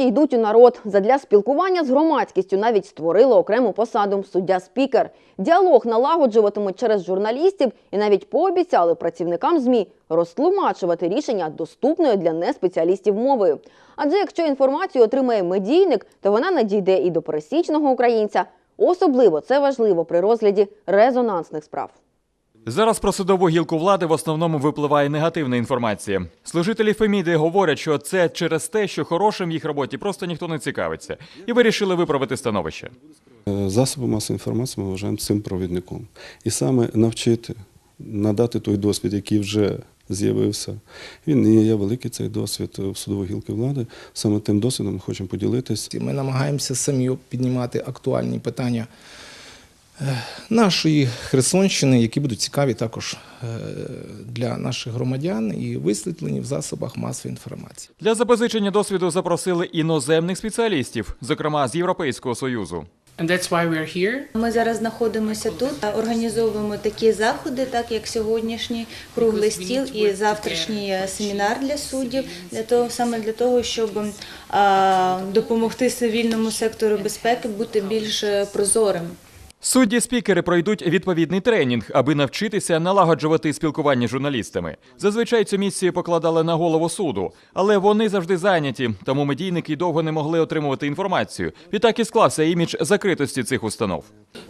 Судді йдуть у народ. Задля спілкування з громадськістю навіть створили окрему посаду суддя-спікер. Діалог налагоджуватимуть через журналістів і навіть пообіцяли працівникам ЗМІ розтлумачувати рішення доступною для неспеціалістів мовою. Адже якщо інформацію отримає медійник, то вона надійде і до пересічного українця. Особливо це важливо при розгляді резонансних справ. Зараз про судову гілку влади в основному випливає негативна інформація. Служителі Феміди говорять, що це через те, що хорошим їх роботі просто ніхто не цікавиться, і вирішили виправити становище. Е, Засоби масової інформації ми вважаємо цим провідником. І саме навчити, надати той досвід, який вже з'явився. Він не є великий цей досвід в судовій гілки влади. Саме тим досвідом ми хочемо поділитися. Ми намагаємося самі піднімати актуальні питання нашої Херсонщини, які будуть цікаві також е, для наших громадян і висвітлені в засобах масової інформації. Для запозичення досвіду запросили іноземних спеціалістів, зокрема з Європейського союзу. Ми зараз знаходимося тут, організовуємо такі заходи, так як сьогоднішній круглий стіл і завтрашній е, семінар для суддів, для того саме для того, щоб допомогти цивільному сектору безпеки бути більш е, прозорим. Судді-спікери пройдуть відповідний тренінг, аби навчитися налагоджувати спілкування з журналістами. Зазвичай цю місію покладали на голову суду, але вони завжди зайняті, тому медійники довго не могли отримувати інформацію. Відтак і склався імідж закритості цих установ.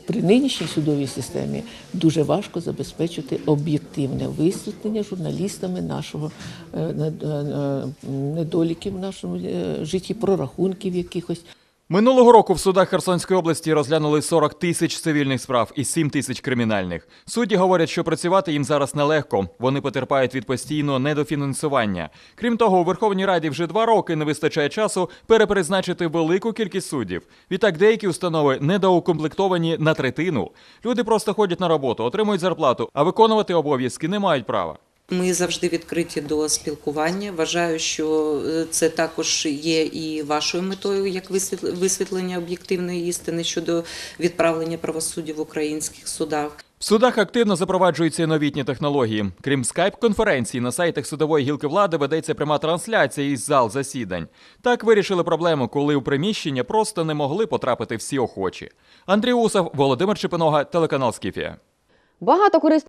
При нинішній судовій системі дуже важко забезпечити об'єктивне висвітлення журналістами нашого е, е, недоліків в нашому е, житті, прорахунків якихось. Минулого року в судах Херсонської області розглянули 40 тисяч цивільних справ і 7 тисяч кримінальних. Судді говорять, що працювати їм зараз нелегко. Вони потерпають від постійного недофінансування. Крім того, у Верховній Раді вже два роки не вистачає часу перепризначити велику кількість суддів. Відтак деякі установи недоукомплектовані на третину. Люди просто ходять на роботу, отримують зарплату, а виконувати обов'язки не мають права. Ми завжди відкриті до спілкування. Вважаю, що е, це також є і вашою метою, як висвітл- висвітлення об'єктивної істини щодо відправлення правосуддя в українських судах. В судах активно запроваджуються новітні технології. Крім скайп-конференцій, на сайтах судової гілки влади ведеться пряма трансляція із зал засідань. Так вирішили проблему, коли у приміщення просто не могли потрапити всі охочі. Андрій Усов, Володимир Чепинога, телеканал Скіфія. Багато корисних